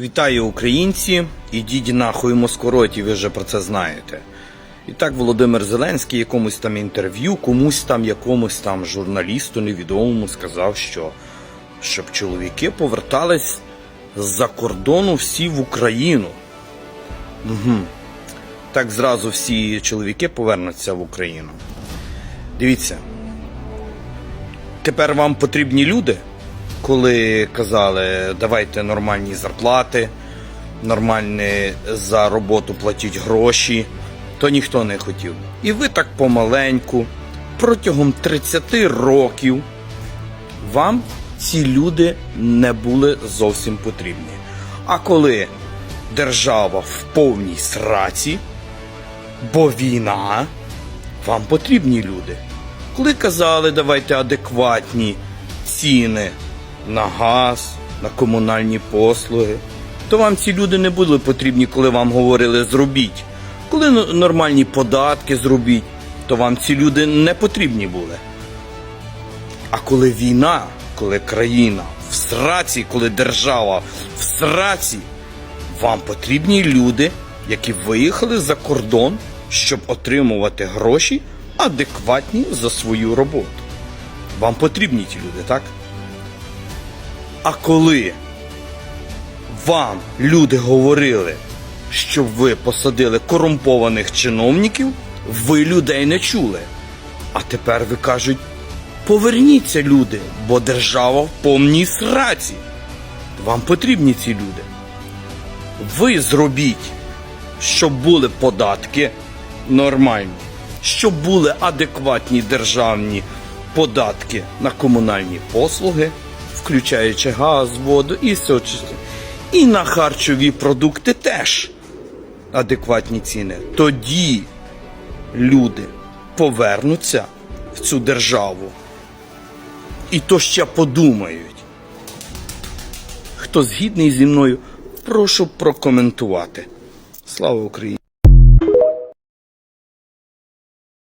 Вітаю українці, ідіть нахуй москороті, ви вже про це знаєте. І так Володимир Зеленський якомусь там інтерв'ю, комусь там якомусь там журналісту невідомому сказав, що щоб чоловіки повертались з-за кордону всі в Україну. Угу. Так зразу всі чоловіки повернуться в Україну. Дивіться. Тепер вам потрібні люди, коли казали, давайте нормальні зарплати, нормальні за роботу платіть гроші, то ніхто не хотів. І ви так помаленьку, протягом 30 років вам ці люди не були зовсім потрібні. А коли держава в повній сраці, бо війна, вам потрібні люди. Коли казали, давайте адекватні ціни на газ, на комунальні послуги, то вам ці люди не були потрібні, коли вам говорили зробіть. Коли нормальні податки зробіть, то вам ці люди не потрібні були. А коли війна, коли країна в сраці, коли держава в сраці, вам потрібні люди, які виїхали за кордон, щоб отримувати гроші адекватні за свою роботу. Вам потрібні ті люди, так? А коли вам люди говорили, щоб ви посадили корумпованих чиновників, ви людей не чули. А тепер ви кажуть, поверніться, люди, бо держава в повній сраці. Вам потрібні ці люди. Ви зробіть, щоб були податки нормальні, щоб були адекватні державні податки на комунальні послуги, включаючи газ, воду і все. І на харчові продукти теж адекватні ціни. Тоді люди повернуться в цю державу. І то ще подумають. Хто згідний зі мною, прошу прокоментувати. Слава Україні!